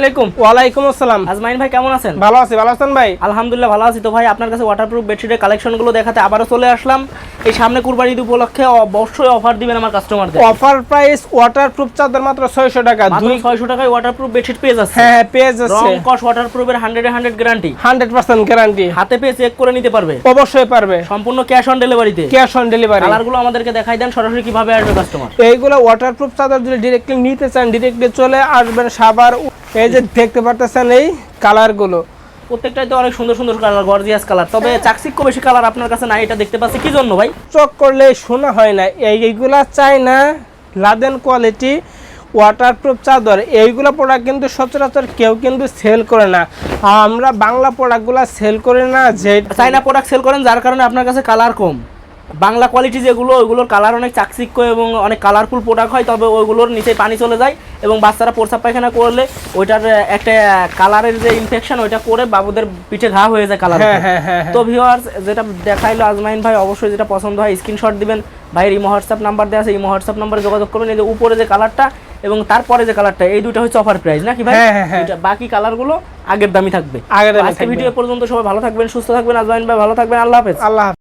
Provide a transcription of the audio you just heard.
আলাইকুম। ওয়ালাইকুম আসসালাম। আজমাইন ভাই কেমন আছেন? ভালো আছি ভালো আছেন ভাই? আলহামদুলিল্লাহ ভালো আছি। তো ভাই আপনার কাছে ওয়াটারপ্রুফ বেডশিটের কালেকশনগুলো দেখাতে আবারও চলে আসলাম। এই সামনে কুরবানি ঈদ উপলক্ষে অবশ্যই অফার দিবেন আমার কাস্টমারদের অফার প্রাইস ওয়াটারপ্রুফ চাদর মাত্র ছয়শো টাকা। দুই ছয়শো টাকায় ওয়াটারপ্রুফ বেডশিট পেয়ে যাচ্ছে। হ্যাঁ হ্যাঁ পেজ রং কস ওয়াটারপ্রুফের hundred hundred guarantee hundred percent guarantee হাতে পেয়ে চেক করে নিতে পারবে। অবশ্যই পারবে। সম্পূর্ণ ক্যাশ অন ডেলিভারিতে ক্যাশ অন ডেলিভারি কালারগুলো আমাদেরকে দেখাই দেন সরাসরি কীভাবে আসবে কাস্টমার এইগুলো ওয়াটারপ্রুফ চাদর যদি ডিরেক্টলি নিতে চান চলে আসবেন সাবার এই যে দেখতে পারতেছেন এই কালারগুলো প্রত্যেকটাই তো অনেক সুন্দর সুন্দর কালার গর্জিয়াস কালার তবে চাকচিক্য বেশি কালার আপনার কাছে নাই এটা দেখতে পাচ্ছি। কি জন্য ভাই? চক করলে শোনা হয় না। এই এইগুলা চাই না। লাদেন কোয়ালিটি ওয়াটারপ্রুফ চাদর এইগুলো প্রোডাক্ট কিন্তু সচরাচর কেউ কিন্তু সেল করে না। আমরা বাংলা প্রোডাক্টগুলো সেল করি না যে চাইনা প্রোডাক্ট সেল করেন যার কারণে আপনার কাছে কালার কম। বাংলা কোয়ালিটি যেগুলো ওইগুলোর কালার অনেক চাকচিক্য এবং অনেক কালারফুল প্রোডাক্ট হয় তবে ওইগুলোর নিচে পানি চলে যায় এবং বাচ্চারা প্রস্রাব পায়খানা করলে ওইটার একটা কালারের যে ইনফেকশন ওইটা করে বাবুদের পিঠে ঘা হয়ে যায় কালার হ্যাঁ হ্যাঁ হ্যাঁ তো ভিউয়ার্স যেটা দেখাইলো আজমাইন ভাই অবশ্যই যেটা পছন্দ হয় স্ক্রিনশট দিবেন। ভাইয়ের ইমো হোয়াটসঅ্যাপ নাম্বার দেওয়া আছে ইমো হোয়াটসঅ্যাপ নাম্বারে যোগাযোগ করবেন। এই যে উপরে যে কালারটা এবং তারপরে যে কালারটা এই দুটো হচ্ছে অফার প্রাইস নাকি ভাই? বাকি কালারগুলো আগের দামই থাকবে। আজকে। ভিডিও পর্যন্ত সবাই ভালো থাকবেন সুস্থ থাকবেন। আজমাইন ভাই ভালো থাকবেন। আল্লাহ হাফেজ। আল্লাহ।